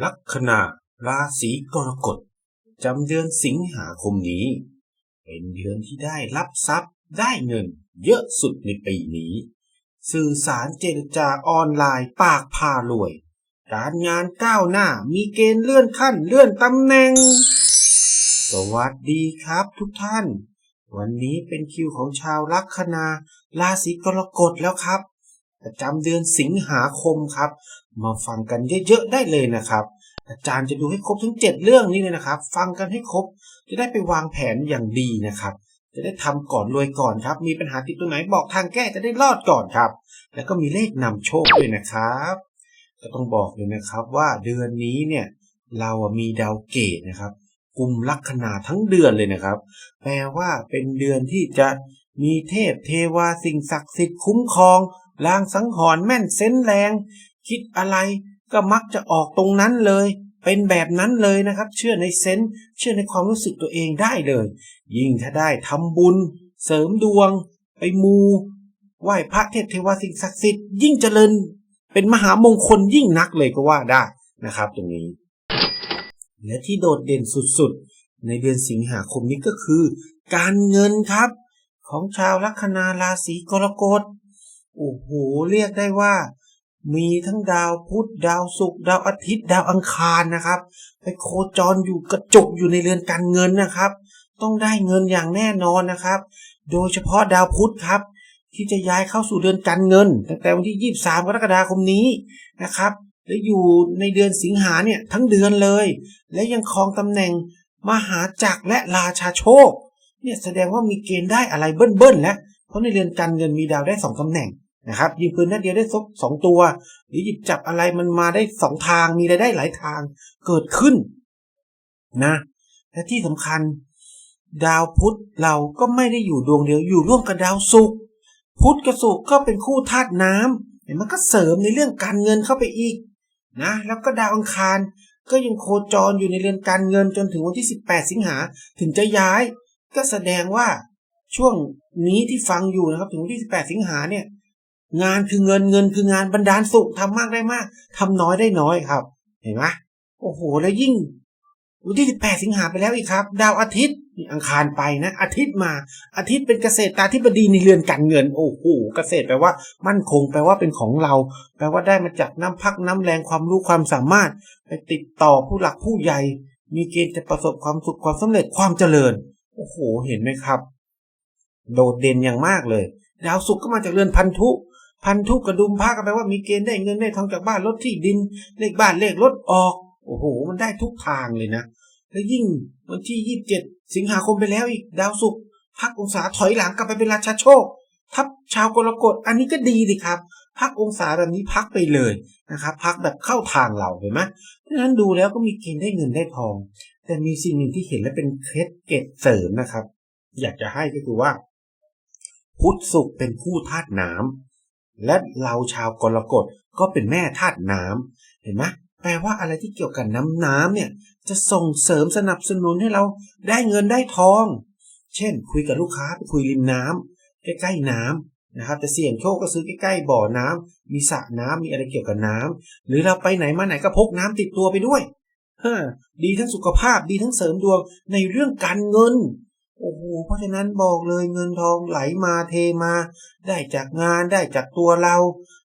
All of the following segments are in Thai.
ลัคนาราศีกรกฎจำเดือนสิงหาคมนี้ เป็นเดือนที่ได้รับทรัพย์ได้เงินเยอะสุดในปีนี้ สื่อสารเจรจาออนไลน์ปากพารวย การงานก้าวหน้ามีเกณฑ์เลื่อนขั้นเลื่อนตำแหน่ง สวัสดีครับทุกท่าน วันนี้เป็นคิวของชาวลัคนาราศีกรกฎแล้วครับประจำเดือนสิงหาคมครับ มาฟังกันเยอะๆได้เลยนะครับ อาจารย์จะดูให้ครบทั้ง 7 เรื่องนี้เลยนะครับ ฟังกันให้ครบ จะได้ไปวางแผนอย่างดีนะครับ จะได้ทำก่อนรวยก่อนครับ มีปัญหาติดตรงไหนบอกทางแก้จะได้รอดก่อนครับ แล้วก็มีเลขนำโชคด้วยนะครับก็ต้องบอกเลยนะครับว่าเดือนนี้เนี่ยเรามีดาวเกตนะครับกลุ่มลัคนาทั้งเดือนเลยนะครับ แปลว่าเป็นเดือนที่จะมีเทพเทวาสิ่งศักดิ์สิทธิ์คุ้มครองลางสังหรณ์แม่นเซนแรง คิดอะไรก็มักจะออกตรงนั้นเลย เป็นแบบนั้นเลยนะครับ เชื่อในเซนส์เชื่อในความรู้สึกตัวเองได้เลย ยิ่งถ้าได้ทำบุญ เสริมดวง ไปมูไหว้พระเทพเทวาสิ่งศักดิ์สิทธิ์ยิ่งเจริญเป็นมหามงคลยิ่งนักเลยก็ว่าได้นะครับ ตรงนี้ และที่โดดเด่นสุดๆ ในเดือนสิงหาคมนี้ก็คือ การเงินครับ ของชาวลัคนาราศีกรกฎโอ้โหเรียกได้ว่า มีทั้งดาวพุธดาวศุกร์ดาวอาทิตย์ดาวอังคารนะครับ ไปโคจรอยู่กระจุกอยู่ในเรือนการเงินนะครับ ต้องได้เงินอย่างแน่นอนนะครับ โดยเฉพาะดาวพุธครับ ที่จะย้ายเข้าสู่เดือนการเงินตั้งแต่วันที่ 23 กรกฎาคมนี้นะครับและอยู่ในเดือนสิงหาเนี่ยทั้งเดือนเลย และยังครองตำแหน่งมหาจักรและราชาโชคเนี่ยแสดงว่ามีเกณฑ์ได้อะไรเบิ้ลๆแล้วเพราะในเรือนการเงินมีดาวได้สองตำแหน่ง นะครับยิงปืนนัดเดียวได้สสองตัว หรือหยิบจับอะไรมันมาได้สองทางมีรายได้หลายทางเกิดขึ้นนะ และที่สำคัญ ดาวพุธเราก็ไม่ได้อยู่ดวงเดียวอยู่ร่วมกับดาวศุกร์พุธกับศุกร์ก็เป็นคู่ธาตุน้ำเห็นมันก็เสริมในเรื่องการเงินเข้าไปอีกนะแล้วก็ดาวอังคารก็ยังโคจรอยู่ในเรือนการเงินจนถึงวันที่ 18 สิงหาถึงจะย้าย ก็แสดงว่าช่วงนี้ที่ฟังอยู่นะครับถึงวันที่ 18 สิงหาเนี่ย งานคือเงินเงินคืองานบรรดาลสุขทำมากได้มากทำน้อยได้น้อยครับ เห็นไหมโอ้โห แล้วยิ่งวันที่ 18 สิงหาไปแล้วอีกครับ ดาวอาทิตย์อังคารไปนะ อาทิตย์มา อาทิตย์เป็นเกษตรตาธิบดีในเรือนการเงิน โอ้โห เกษตรแปลว่า มั่นคง แปลว่าเป็นของเรา แปลว่าได้มาจากน้ำพักน้ำแรงความรู้ความสามารถ ไปติดต่อผู้หลักผู้ใหญ่ มีเกณฑ์จะประสบความสุขความสำเร็จความเจริญ โอ้โห เห็นไหมครับ โดดเด่นอย่างมากเลย ดาวศุกร์ก็มาจากเรือนพันธุ พันธุกกระดุมพระก็แปลว่ามีเกณฑ์ได้เงินได้ทองจากบ้านรถที่ดินเลขบ้านเลขรถออกโอ้โห มันได้ทุกทางเลยนะ แล้วยิ่งวันที่ยี่สิบเจ็ดสิงหาคมไปแล้วอีกดาวศุกร์พักองศาถอยหลังกลับไปเป็นราชาโชค ทับชาวกรกฎอันนี้ก็ดีดิครับ พักองศาแบบนี้พักไปเลยนะครับพักแบบเข้าทางเราเห็นไหมเพราะฉะนั้นดูแล้วก็มีเกณฑ์ได้เงินได้ทอง แต่มีสิ่งหนึ่งที่เห็นและเป็นเคล็ดเกตเสริมนะครับ อยากจะให้ก็คือว่า พุทธศุกร์เป็นคู่ธาตุน้ำ และเราชาวกรกฎก็เป็นแม่ธาตุน้ำเห็นไหมแปลว่าอะไรที่เกี่ยวกับน้ำน้ำเนี่ย จะส่งเสริมสนับสนุนให้เราได้เงินได้ทอง เช่น คุยกับลูกค้าไปคุยริมน้ำใกล้ๆน้ำนะครับแต่เสี่ยงโชคก็ซื้อใกล้ๆบ่อน้ำมีสระน้ำมีอะไรเกี่ยวกับน้ำหรือเราไปไหนมาไหนก็พกน้ำติดตัวไปด้วยเฮ้อดีทั้งสุขภาพดีทั้งเสริมดวงในเรื่องการเงิน โอ้โหเพราะฉะนั้นบอกเลยเงินทองไหลมาเทมา ได้จากงานได้จากตัวเรา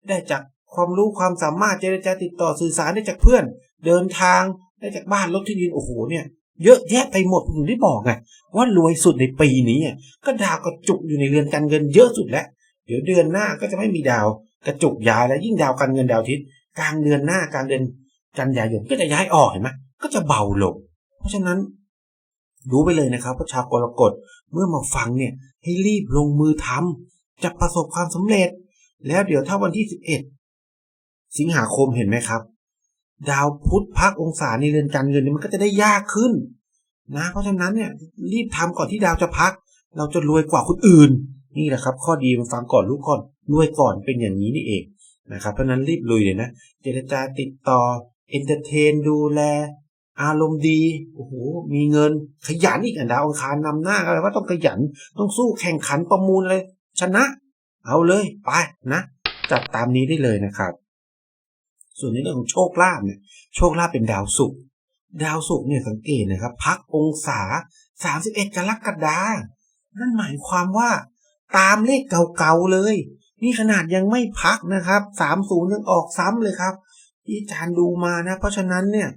ได้จากความรู้ความสามารถเจรจาติดต่อสื่อสารได้จากเพื่อน เดินทางได้จากบ้านรถที่ดินโอ้โหเนี่ยเยอะแยะไปหมดผมได้บอกไงว่ารวยสุดในปีนี้ก็ดาวกระจุกอยู่ในเรือนการเงินเยอะสุดแล้ว เดี๋ยวเดือนหน้าก็จะไม่มีดาวกระจุกย้ายแล้วยิ่งดาวการเงินดาวทิตย์กลางเดือนหน้า กลางเดือนกันยายนก็จะย้ายออกเห็นไหมก็จะเบาลง เพราะฉะนั้น รู้ไปเลยนะครับว่าชาวกรกฎเมื่อมาฟังเนี่ยให้รีบลงมือทำจะประสบความสำเร็จ แล้วเดี๋ยวถ้าวันที่สิบเอ็ดสิงหาคมเห็นไหมครับ ดาวพุธพักองศาในเรือนการเงินนี่มันก็จะได้ยากขึ้น นะ เพราะฉะนั้นเนี่ยรีบทำก่อนที่ดาวจะพัก เราจะรวยกว่าคนอื่น นี่แหละครับ ข้อดีมาฟังก่อนรู้ก่อนรวยก่อนเป็นอย่างนี้นี่เองนะครับเพราะนั้นรีบลุยเลยนะ เจรจาติดต่อเอนเตอร์เทนดูแล อารมณ์ดีโอ้โหมีเงินขยันอีกอะดาวอังคารนำหน้าอะไรว่าต้องขยันต้องสู้แข่งขันประมูลอะไรชนะ เอาเลยไปนะ จัดตามนี้ได้เลยนะครับ ส่วนในเรื่องของโชคลาภเนี่ยโชคลาภเป็นดาวศุกร์ดาวศุกร์เนี่ยสังเกตนะครับ พักองศา 31กรกฎานั่นหมายความว่า ตามเลขเก่าๆเลย นี่ขนาดยังไม่พักนะครับ 30ยังออกซ้ำเลยครับที่อาจารย์ดูมานะ เพราะฉะนั้นเนี่ย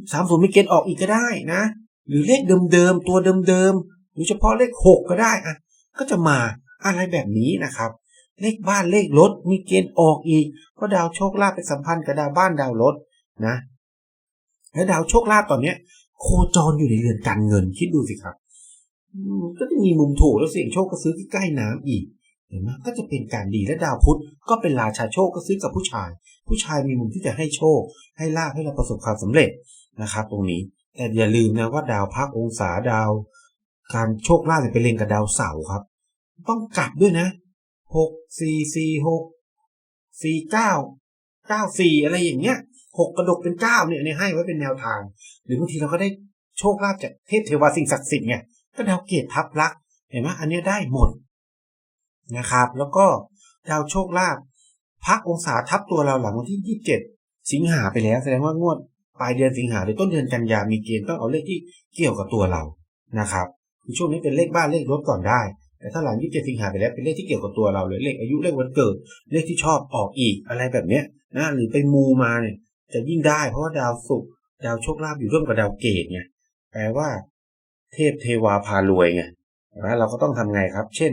30มีเกณฑ์ออกอีกก็ได้นะ หรือเลขเดิมๆตัวเดิมๆหรือเฉพาะเลข6ก็ได้อะก็จะมาอะไรแบบนี้นะครับ เลขบ้านเลขรถมีเกณฑ์ออกอีกเพราะดาวโชคลาภเป็นสัมพันธ์กับดาวบ้านดาวรถนะและดาวโชคลาภตอนเนี้ย โคจรอยู่ในเรือนการเงินคิดดูสิครับก็จะมีมุมถูกแล้วเสี่ยงโชคก็ซื้อที่ใกล้น้ำอีกเห็นไหมก็จะเป็นการดีและดาวพุธก็เป็นราชาโชคก็ซื้อกับผู้ชาย ผู้ชายมีมุมที่จะให้โชค ให้ลาภให้เราประสบความสำเร็จ นะครับ ตรงนี้ แต่อย่าลืมนะว่าดาวพักองศาดาว การโชคลาภไปเล็งกับดาวเสาร์ครับ ต้องกลับด้วยนะหกสี่สี่หกสี่เก้าเก้าสี่อะไรอย่างเงี้ยหกกระดกเป็นเก้าเนี่ยเนี่ยให้ไว้เป็นแนวทาง หรือบางทีเราก็ได้โชคลาภจากเทพเทวาสิ่งศักดิ์สิทธิ์ไงก็ดาวเกตทับลักเห็นไหมอันนี้ได้หมดนะครับ แล้วก็ดาวโชคลาภพักองศาทับตัวเราหลังวันที่ยี่สิบเจ็ดสิงหาไปแล้ว แสดงว่างวด ปลายเดือนสิงหาหรือต้นเดือนกันยามีเกณฑ์ต้องเอาเลขที่เกี่ยวกับตัวเรานะครับคือช่วงนี้เป็นเลขบ้านเลขรถก่อนได้ แต่ถ้าหลังยี่สิบเจ็ดสิงหาไปแล้วเป็นเลขที่เกี่ยวกับตัวเราเลยเลขอายุเลขวันเกิด เลขที่ชอบออกอีกอะไรแบบเนี้ยนะหรือไปมูมาเนี่ยจะยิ่งได้เพราะว่าดาวศุกร์ดาวโชคลาภอยู่ร่วมกับดาวเกตไงแปลว่า เทพเทวาพารวยไงนะเราก็ต้องทำไงครับ เช่น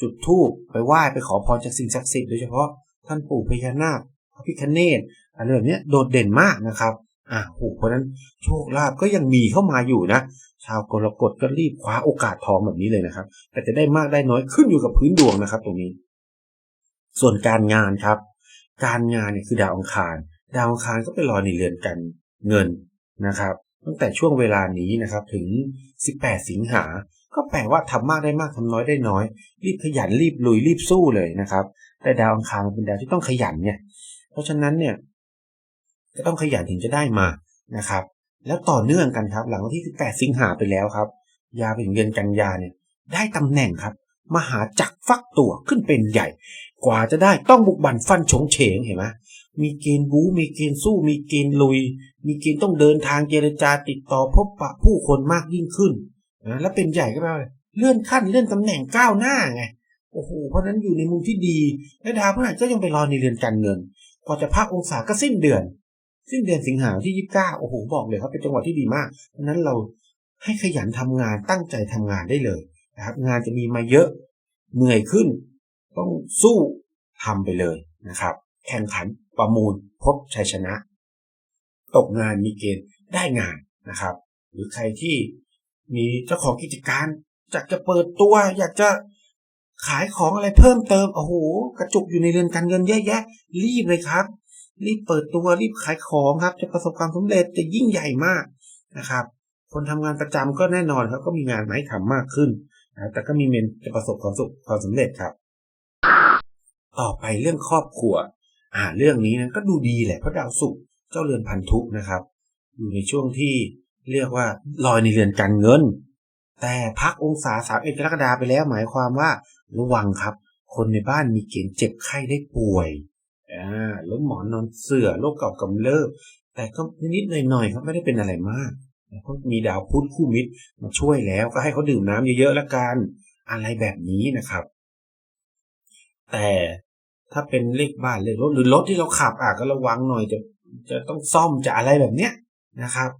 จุดธูปไปไหว้ไปขอพรจากสิ่งศักดิ์สิทธิ์โดยเฉพาะท่านปู่พญานาคพระพิฆเนศอะไรแบบนี้โดดเด่นมากนะครับ อะโหเพราะนั้นโชคลาภก็ยังมีเข้ามาอยู่นะ ชาวกรกฎก็รีบคว้าโอกาสทองแบบนี้เลยนะครับ แต่จะได้มากได้น้อยขึ้นอยู่กับพื้นดวงนะครับ ตรงนี้ ส่วนการงานครับ การงานเนี่ยคือดาวอังคาร ดาวอังคารก็ไปรอในเรือนกันเงินนะครับ ตั้งแต่ช่วงเวลานี้นะครับ ถึง 18 สิงหา ก็แปลว่าทำมากได้มากทำน้อยได้น้อย รีบขยันรีบลุยรีบสู้เลยนะครับ แต่ดาวอังคารเป็นดาวที่ต้องขยันเนี่ยเพราะฉะนั้นเนี่ย จะต้องขยันถึงจะได้มานะครับ แล้วต่อเนื่องกันครับ หลังวันที่ 18 สิงหาไปแล้วครับ ยาไปถึงเดือนกันยาเนี่ยได้ตำแหน่งครับ มหาจักรฟักตัวขึ้นเป็นใหญ่ กว่าจะได้ต้องบุกบันฟันฉงเฉงเห็นไหมมีเกณฑ์บู๊มีเกณฑ์สู้ มีเกณฑ์ลุย มีเกณฑ์ต้องเดินทางเจรจาติดต่อพบปะผู้คนมากยิ่งขึ้นนะและเป็นใหญ่ก็แปลว่าเลื่อนขั้นเลื่อนตำแหน่งก้าวหน้าไงโอ้โหเพราะนั้นอยู่ในมุมที่ดีและดาวพฤหัสก็ยังไปรอในเรือนการเงินพอจะพักองศาก็สิ้นเดือน สิ้นเดือนสิงหาที่ยี่สิบเก้าโอ้โหบอกเลยครับเป็นจังหวะที่ดีมากเพราะนั้นเราให้ขยันทำงานตั้งใจทำงานได้เลยนะครับ งานจะมีมาเยอะเหนื่อยขึ้น ต้องสู้ทำไปเลยนะครับ แข่งขันประมูลพบชัยชนะ ตกงานมีเกณฑ์ได้งานนะครับ หรือใครที่มีเจ้าของกิจการอยากจะเปิดตัว อยากจะขายของอะไรเพิ่มเติมโอ้โหกระจุกอยู่ในเรือนการเงินเยอะแยะ รีบเลยครับ รีบเปิดตัวรีบขายของครับ จะประสบความสำเร็จจะยิ่งใหญ่มากนะครับ คนทำงานประจำก็แน่นอนครับก็มีงานมาให้ทำมากขึ้นนะแต่ก็มีเมนจะประสบความสุขความสำเร็จครับ ต่อไปเรื่องครอบครัว อ่าเรื่องนี้นะก็ดูดีแหละเพราะดาวศุกร์เจ้าเรือนพันธุนะครับ อยู่ในช่วงที่เรียกว่าลอยในเรือนการเงิน แต่พักองศาสามเอกกรกฎาไปแล้วหมายความว่าระวังครับ คนในบ้านมีเกณฑ์เจ็บไข้ได้ป่วย อ่าแล้วหมอนนอนเสื่อโรคเก่ากำเริบแต่ก็นิดๆหน่อยๆครับไม่ได้เป็นอะไรมากเพรามีดาวพุธคู่มิตรมาช่วยแล้วก็ให้เขาดื่มน้ำเยอะๆแล้วกันอะไรแบบนี้นะครับ แต่ถ้าเป็นเลขบ้านเลขรถหรือรถที่เราขับอะก็ระวังหน่อยจะจะต้องซ่อมจะอะไรแบบเนี้ยนะครับ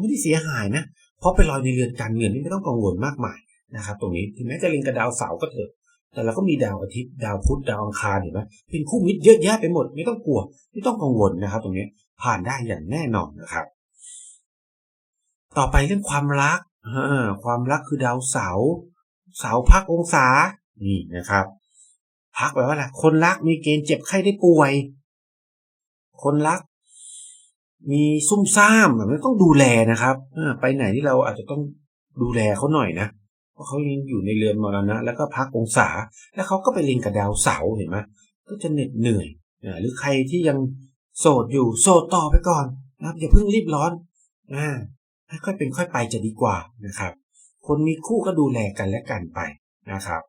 ไม่ได้เสียหายนะเพราะไปลอยในเรือนการเงินนี่ไม่ต้องกังวลมากมายนะครับ ตรงนี้ถึงแม้จะเล็งกับดาวเสาร์ก็เถอะ แต่เราก็มีดาวอาทิตย์ดาวพุธดาวอังคารเห็นไหมเป็นคู่มิตรเยอะแยะไปหมดไม่ต้องกลัว ไม่ต้องกังวลนะครับ ตรงนี้ผ่านได้อย่างแน่นอนนะครับ ต่อไปเรื่องความรักความรักคือดาวเสาเสาพักองศานี่นะครับ พักแปลว่าอะไรคนรักมีเกณฑ์เจ็บไข้ได้ป่วย คนรัก มีซุ่มซ่ามแบบนี้ต้องดูแลนะครับไปไหนที่เราอาจจะต้องดูแลเขาหน่อยนะ เพราะเขายังอยู่ในเรือนมรณะ แล้วก็พักองศา แล้วเขาก็ไปเรียนกับดาวเสาเห็นไหมก็จะเหน็ดเหนื่อยหรือใครที่ยังโสดอยู่โสดต่อไปก่อนนะครับอย่าเพิ่งรีบร้อนอ่าค่อยเป็นค่อยไปจะดีกว่านะครับ คนมีคู่ก็ดูแลกันและกันไปนะครับ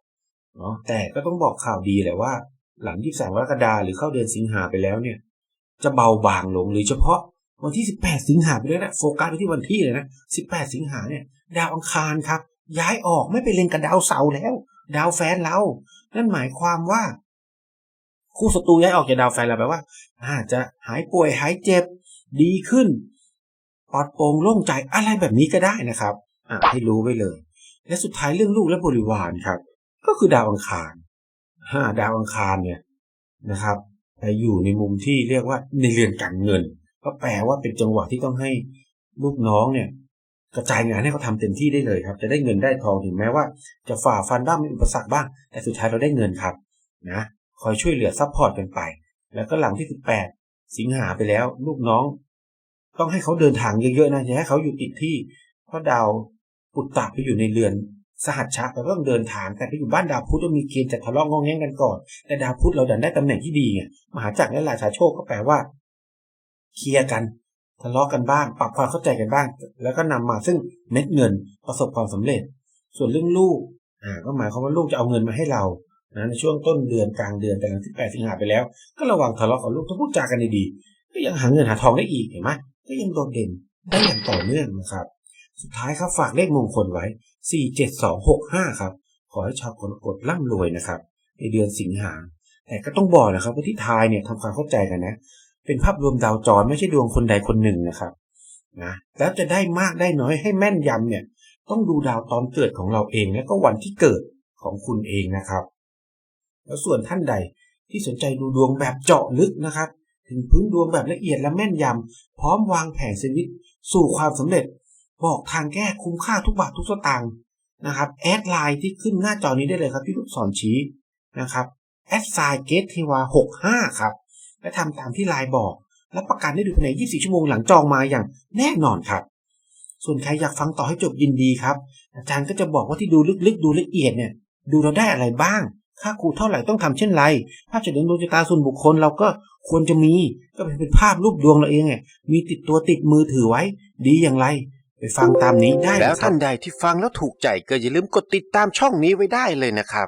เนาะแต่ก็ต้องบอกข่าวดีแหละว่า หลังยี่สามกรกฎาหรือเข้าเดือนสิงหาไปแล้วเนี่ย จะเบาบางลงหรือเฉพาะวันที่ 18 สิงหาไปเลยนะโฟกัสไปที่วันที่เลยนะ 18 สิงหาเนี่ย ดาวอังคารครับ ย้ายออกไม่ไปเล็งกับดาวเสาแล้ว ดาวแฟนเรา นั่นหมายความว่า คู่ศัตรูย้ายออกจากดาวแฟนเราแปลว่า อาจจะหายป่วยหายเจ็บ ดีขึ้นปลอดโปร่งโล่งใจอะไรแบบนี้ก็ได้นะครับอ่าให้รู้ไว้เลย และสุดท้ายเรื่องลูกและบริวารครับ ก็คือดาวอังคารห้าดาวอังคารเนี่ยนะครับไปอยู่ในมุมที่เรียกว่าในเรือนการเงิน ก็แปลว่าเป็นจังหวะที่ต้องให้ลูกน้องเนี่ย กระจายงานให้เขาทำเต็มที่ได้เลยครับ จะได้เงินได้ทองถึงแม้ว่า จะฝ่าฟันบ้างมีอุปสรรคบ้าง แต่สุดท้ายเราได้เงินครับนะคอยช่วยเหลือซัพพอร์ตกันไป แล้วก็หลังที่ 18 สิงหาไปแล้วลูกน้อง ต้องให้เขาเดินทางเยอะๆนะอย่าให้เขาอยู่ติดที่เพราะดาวปุตตะไปอยู่ในเรือนสหัชชะแปลว่าต้องเดินทางแต่ไปอยู่บ้านดาวพุธต้องมีเกณฑ์จะทะเลาะงองแงงกันก่อน แต่ดาวพุธเราดันได้ตำแหน่งที่ดีไงมหาจักรและราชาโชคก็แปลว่า เคลียร์กัน ทะเลาะกันบ้าง ปรับความเข้าใจกันบ้าง แล้วก็นำมาซึ่งเม็ดเงินประสบความสำเร็จ ส่วนเรื่องลูกอ่าก็หมายความว่าลูกจะเอาเงินมาให้เรานะในช่วงต้นเดือนกลางเดือนแต่หลังที่แปดสิงหาไปแล้ว ก็ระวังทะเลาะกับลูกถ้าพูดจากันดีๆก็ยังหาเงินหาทองได้อีกเห็นไหมก็ยังโดดเด่นได้อย่างต่อเนื่องนะครับ สุดท้ายครับฝากเลขมงคลไว้ 4 7 2 6 5 ครับ ขอให้ชาวกรกฎร่ำรวยนะครับ ในเดือนสิงหาแต่ก็ต้องบอกนะครับว่าที่ทายเนี่ยทำความเข้าใจกันนะ เป็นภาพรวมดาวจรไม่ใช่ดวงคนใดคนหนึ่งนะครับนะแล้วจะได้มากได้น้อยให้แม่นยำเนี่ย ต้องดูดาวตอนเกิดของเราเองและก็วันที่เกิดของคุณเองนะครับ แล้วส่วนท่านใดที่สนใจดูดวงแบบเจาะลึกนะครับ ถึงพื้นดวงแบบละเอียดและแม่นยำพร้อมวางแผนชีวิตสู่ความสำเร็จ บอกทางแก้คุ้มค่าทุกบาททุกสตางค์นะครับแอดไลน์ที่ขึ้นหน้าจอนี้ได้เลยครับที่ลูกศรชี้นะครับแอดไซเกตเทวา65ครับ และทำตามที่ไลน์บอกและประกันได้ดูภายใน 24 ชั่วโมงหลังจองมาอย่างแน่นอนครับ ส่วนใครอยากฟังต่อให้จบยินดีครับ อาจารย์ก็จะบอกว่าที่ดูลึกๆ ดูละเอียดเนี่ย ดูเราได้อะไรบ้าง ค่าครูเท่าไหร่ต้องทำเช่นไร ภาพเฉลิมดวงตาส่วนบุคคลเราก็ควรจะมี ก็เป็นภาพรูปดวงเราเองไงมีติดตัวติดมือถือไว้ ดีอย่างไรไปฟังตามนี้ได้แล้วท่านใดที่ฟังแล้วถูกใจก็อย่าลืมกดติดตามช่องนี้ไว้ได้เลยนะครับ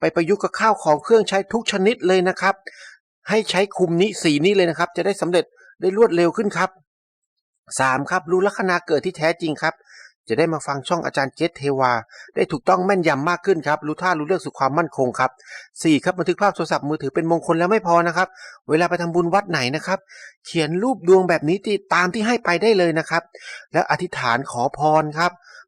ไปประยุกต์กับข้าวของเครื่องใช้ทุกชนิดเลยนะครับ ให้ใช้คุมนี้สีนี้เลยนะครับ จะได้สำเร็จได้รวดเร็วขึ้นครับสามครับรู้ลัคนาเกิดที่แท้จริงครับ จะได้มาฟังช่องอาจารย์เจษเทวา ได้ถูกต้องแม่นยำมากขึ้นครับ รู้ท่ารู้เรื่องสู่ความมั่นคงครับสี่ครับบันทึกภาพโทรศัพท์มือถือเป็นมงคลแล้วไม่พอนะครับ เวลาไปทำบุญวัดไหนนะครับ เขียนรูปดวงแบบนี้ที่ตามที่ให้ไปได้เลยนะครับ แล้วอธิษฐานขอพรครับ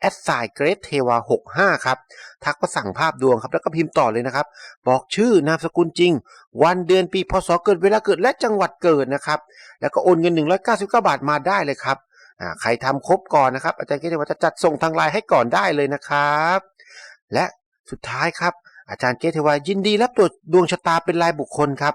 แอดไซเกรดเทวา65 ครับ ทักมาสั่งภาพดวงครับ แล้วก็พิมพ์ต่อเลยนะครับ บอกชื่อนามสกุลจริง วันเดือนปีพศเกิดเวลาเกิดและจังหวัดเกิดนะครับ แล้วก็โอนเงิน 199 บาทมาได้เลยครับใครทำครบก่อนนะครับ อาจารย์เกรดเทวาจะจัดส่งทางไลน์ให้ก่อนได้เลยนะครับ และสุดท้ายครับอาจารย์เกตเทวายินดีรับตรวจดวงชะตาเป็นรายบุคคลครับ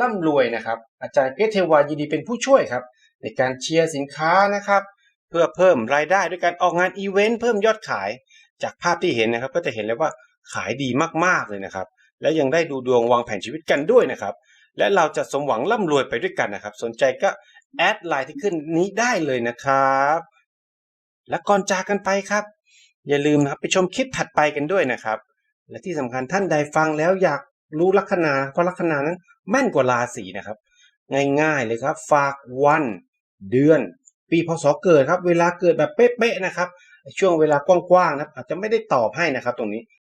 ร่ำรวยนะครับ อาจารย์เพชรเทวายินดีเป็นผู้ช่วยครับ ในการเชียร์สินค้านะครับ เพื่อเพิ่มรายได้ด้วยการออกงานอีเวนต์เพิ่มยอดขาย จากภาพที่เห็นนะครับ ก็จะเห็นเลยว่าขายดีมากๆเลยนะครับ และยังได้ดูดวงวางแผนชีวิตกันด้วยนะครับ และเราจะสมหวังร่ำรวยไปด้วยกันนะครับ สนใจก็แอดไลน์ที่ขึ้นนี้ได้เลยนะครับ และก่อนจากกันไปครับ อย่าลืมนะครับไปชมคลิปถัดไปกันด้วยนะครับ และที่สำคัญท่านใดฟังแล้วอยาก รู้ลัคนา เพราะลัคนานั้น แม่นกว่าราศีนะครับ ง่ายๆเลยครับ ฝากวันเดือน ปีพศเกิดครับ เวลาเกิดแบบเป๊ะๆนะครับ ช่วงเวลากว้างๆนะครับอาจจะไม่ได้ตอบให้นะครับ ตรงนี้